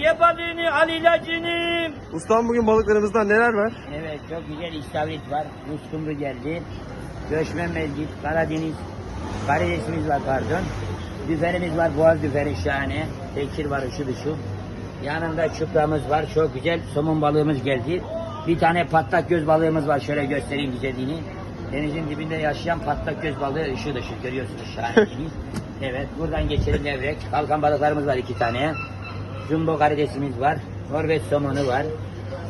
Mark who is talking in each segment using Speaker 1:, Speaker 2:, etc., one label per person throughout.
Speaker 1: ye balığını, al ilacını.
Speaker 2: Ustam bugün balıklarımızda neler var?
Speaker 1: Evet çok güzel istavrit var. Uskumru geldi. Göçmen mezgit, Karadeniz, karidesimiz var pardon. Düferimiz var, boğaz düferi şahane. Tekir var, ışıl ışıl. Yanında çupramız var, çok güzel. Somun balığımız geldi. Bir tane patlak göz balığımız var, şöyle göstereyim güzelliğini. Denizin dibinde yaşayan patlak göz balığı ışıl ışıl görüyorsunuz şahane. Evet, buradan geçelim levrek. Kalkan balıklarımız var iki tane. Jumbo karidesimiz var. Norveç somonu var.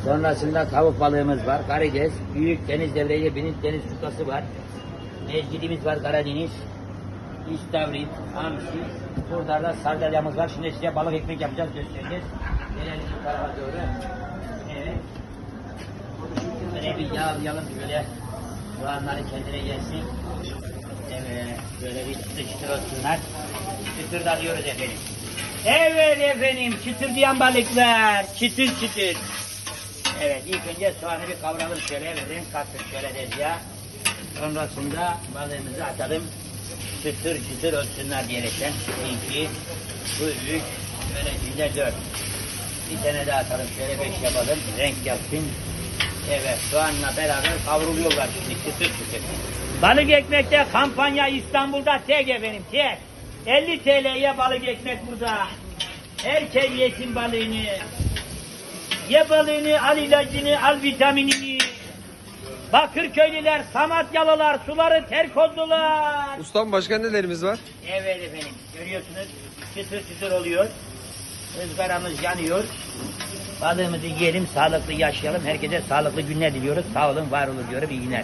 Speaker 1: Sonrasında tavuk balığımız var. Karides. Büyük deniz devreyi binit deniz çuprası var. Mezgidimiz var Karadeniz. İstavrit, hamsi. Burada da sardalyamız var. Şimdi size balık ekmek yapacağız göstereceğiz. Gelelim bu tarafa doğru. Evet. Böyle bir yağlayalım şöyle. Soğanları kendine gelsin. Evet. Böyle bir çıtır olsunlar. Çıtır da diyoruz efendim. Evet efendim. Çıtır diyen balıklar. Çıtır çıtır. Evet ilk önce soğanı bir kavuralım şöyle ve renk kattık şöyle tezgaha. Sonrasında balığımızı atalım. Çıtır çıtır olsunlar diyerekten. İki, bu üç, böyle cümle dört. Bir tane daha atalım şöyle beş yapalım. Renk yapsın. Evet soğanla beraber kavruluyorlar şimdi çıtır çıtır. Balık ekmekte kampanya İstanbul'da tek efendim tek. 50 TL'ye balık ekmek burada. Herkes yesin balığını. Ye balığını, al ilacını, al vitaminini. Bakırköylüler, Samatyalılar suları terk oldular.
Speaker 2: Ustam başka nelerimiz var?
Speaker 1: Evet efendim görüyorsunuz çıtır çıtır oluyor. Izgaramız yanıyor. Balığımızı yiyelim, sağlıklı yaşayalım. Herkese sağlıklı günler diliyoruz. Sağ olun, var olun diyorum. İyi günler.